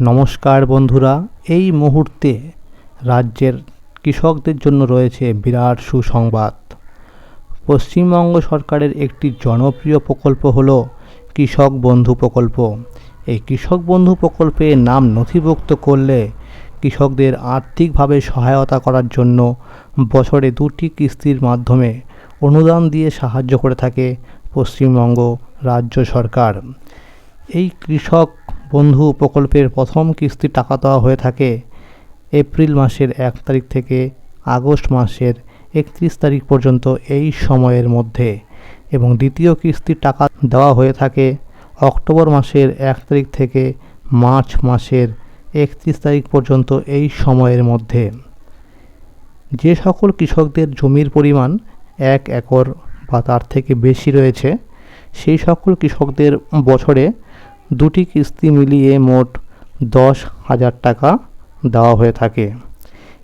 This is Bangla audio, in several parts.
নমস্কার বন্ধুরা, এই মুহূর্তে রাজ্যের কৃষকদের জন্য রয়েছে বিরাট সুসংবাদ। পশ্চিমবঙ্গ সরকারের একটি জনপ্রিয় প্রকল্প হল কৃষক বন্ধু প্রকল্প। এই কৃষক বন্ধু প্রকল্পে নাম নথিভুক্ত করলে কৃষকদের আর্থিকভাবে সহায়তা করার জন্য বছরে দুটি কিস্তির মাধ্যমে অনুদান দিয়ে সাহায্য করে থাকে পশ্চিমবঙ্গ রাজ্য সরকার। এই কৃষক বন্ধু প্রকল্পের প্রথম কিস্তি টাকা দেওয়া হয়ে থাকে এপ্রিল মাসের এক তারিখ থেকে আগস্ট মাসের একত্রিশ তারিখ পর্যন্ত এই সময়ের মধ্যে এবং দ্বিতীয় কিস্তির টাকা দেওয়া হয়ে থাকে অক্টোবর মাসের এক তারিখ থেকে মার্চ মাসের একত্রিশ তারিখ পর্যন্ত এই সময়ের মধ্যে। যে সকল কৃষকদের জমির পরিমাণ এক একর বা তার থেকে বেশি রয়েছে, সেই সকল কৃষকদের বছরে দুটি কিস্তি মিলিয়ে মোট দশ হাজার টাকা দেওয়া হয়ে থাকে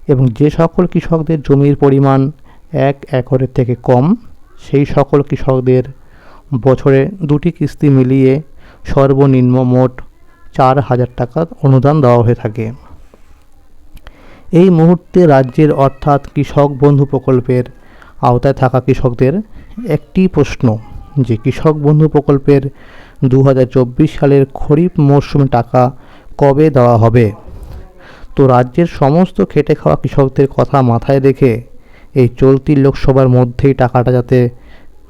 এবং যে সকল কৃষকদের জমির পরিমাণ এক একরের থেকে কম, সেই সকল কৃষকদের বছরে দুটি কিস্তি মিলিয়ে সর্বনিম্ন মোট চার হাজার টাকা অনুদান দেওয়া হয়ে থাকে। এই মুহূর্তে রাজ্যের অর্থাৎ কৃষক বন্ধু প্রকল্পের আওতায় থাকা কৃষকদের একটি প্রশ্ন, যে কৃষক বন্ধু প্রকল্পের দু হাজার চব্বিশ সালের খরিফ মরশুমে টাকা কবে দেওয়া হবে? তো রাজ্যের সমস্ত খেটে খাওয়া কৃষকদের কথা মাথায় রেখে এই চলতি লোকসভার মধ্যেই টাকাটা যাতে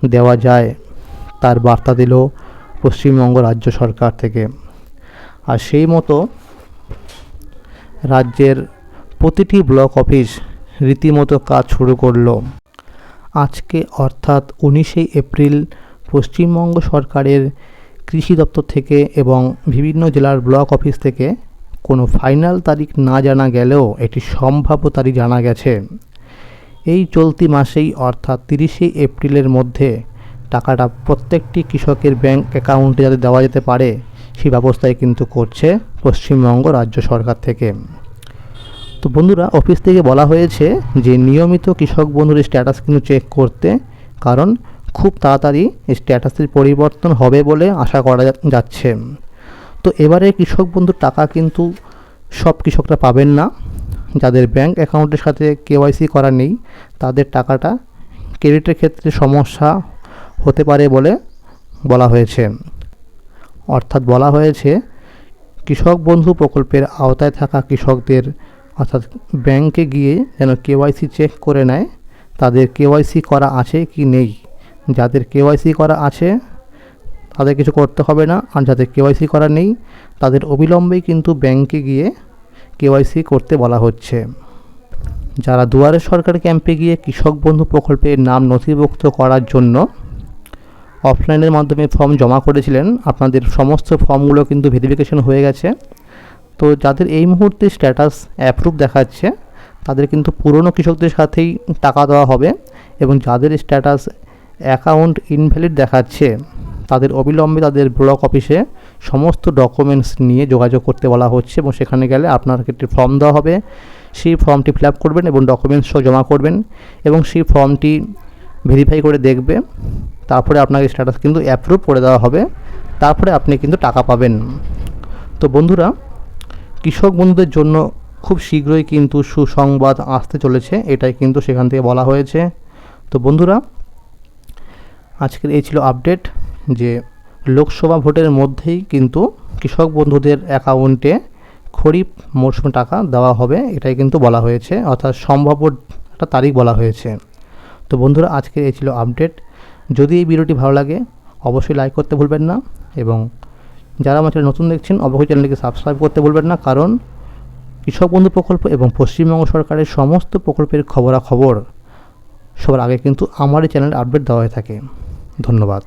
দেওয়া যায়, তার বার্তা দিল পশ্চিমবঙ্গ রাজ্য সরকার থেকে। আর সেই মতো রাজ্যের প্রতিটি ব্লক অফিস রীতিমতো কাজ শুরু করল। আজকে অর্থাৎ উনিশে এপ্রিল পশ্চিমবঙ্গ সরকারের কৃষি দপ্তর থেকে এবং বিভিন্ন জেলার ব্লক অফিস থেকে কোনো ফাইনাল তারিখ না জানা গেলেও এটি সম্ভাব্য তারিখ জানা গেছে। এই চলতি মাসেই অর্থাৎ তিরিশে এপ্রিলের মধ্যে টাকাটা প্রত্যেকটি কৃষকের ব্যাংক অ্যাকাউন্টে যাতে দেওয়া যেতে পারে সেই ব্যবস্থাই কিন্তু করছে পশ্চিমবঙ্গ রাজ্য সরকার থেকে। তো বন্ধুরা, অফিস থেকে বলা হয়েছে যে নিয়মিত কৃষক বন্ধুর স্ট্যাটাস কিন্তু চেক করতে, কারণ খুব তাড়াতাড়ি স্ট্যাটাসের পরিবর্তন হবে বলে আশা করা যাচ্ছে। তো এবারে কৃষক বন্ধুর টাকা কিন্তু সব কৃষকরা পাবেন না। যাদের ব্যাংক অ্যাকাউন্টের সাথে কেওয়াইসি করা নেই, তাদের টাকাটা ক্রেডিটের ক্ষেত্রে সমস্যা হতে পারে বলে বলা হয়েছে। অর্থাৎ বলা হয়েছে, কৃষক বন্ধু প্রকল্পের আওতায় থাকা কৃষকদের, অর্থাৎ ব্যাংকে গিয়ে যেন কেওয়াইসি চেক করে নেয়, তাদের কেওয়াইসি করা আছে কি নেই। যাদের কেওয়াইসি করা আছে, তাদের কিছু করতে হবে না। আর যাদের কেওয়াইসি করা নেই, তাদের অবিলম্বেই কিন্তু ব্যাংকে গিয়ে কেওয়াইসি করতে বলা হচ্ছে। যারা দুয়ারে সরকার ক্যাম্পে গিয়ে কৃষক বন্ধু প্রকল্পের নাম নথিভুক্ত করার জন্য অফলাইনের মাধ্যমে ফর্ম জমা করেছিলেন, আপনাদের সমস্ত ফর্মগুলো কিন্তু ভেরিফিকেশন হয়ে গেছে। তো যাদের এই মুহূর্তে স্ট্যাটাস অ্যাপ্রুভ দেখাচ্ছে, তাদের কিন্তু পুরনো কৃষকদের সাথেই টাকা দেওয়া হবে এবং যাদের স্ট্যাটাস অ্যাকাউন্ট ইনভ্যালিড দেখাচ্ছে। তাদের অবিলম্বে তাদের ব্লক অফিসে সমস্ত ডকুমেন্টস নিয়ে যোগাযোগ করতে বলা হচ্ছে এবং সেখানে গেলে আপনার একটি ফর্ম দেওয়া হবে। সেই ফর্মটি ফিল করবেন এবং ডকুমেন্টসও জমা করবেন এবং সেই ফর্মটি ভেরিফাই করে দেখবে। তারপরে আপনাকে স্ট্যাটাস কিন্তু অ্যাপ্রুভ করে দেওয়া হবে। তারপরে আপনি কিন্তু টাকা পাবেন। তো বন্ধুরা, কৃষক বন্ধুদের জন্য খুব শীঘ্রই কিন্তু সুসংবাদ আসতে চলেছে। এটাই কিন্তু সেখান থেকে বলা হয়েছে। তো বন্ধুরা আজকের এই ছিল আপডেট যে লোকসভা ভোটের মধ্যেই কিন্তু কৃষক বন্ধুদের অ্যাকাউন্টে খরিফ মরশুমে টাকা দেওয়া হবে, এটাই কিন্তু বলা হয়েছে, অর্থাৎ সম্ভাব্য একটা তারিখ বলা হয়েছে। তো বন্ধুরা, আজকের এই ছিল আপডেট যদি এই ভিডিওটি ভালো লাগে, অবশ্যই লাইক করতে ভুলবেন না এবং যারা আমার চ্যানেল নতুন দেখছেন, অবশ্যই চ্যানেলটিকে সাবস্ক্রাইব করতে ভুলবেন না, কারণ কৃষক বন্ধু প্রকল্প এবং পশ্চিমবঙ্গ সরকারের সমস্ত প্রকল্পের খবরাখবর সবার আগে কিন্তু আমার এই চ্যানেলে আপডেট দেওয়া হয়ে থাকে। ধন্যবাদ।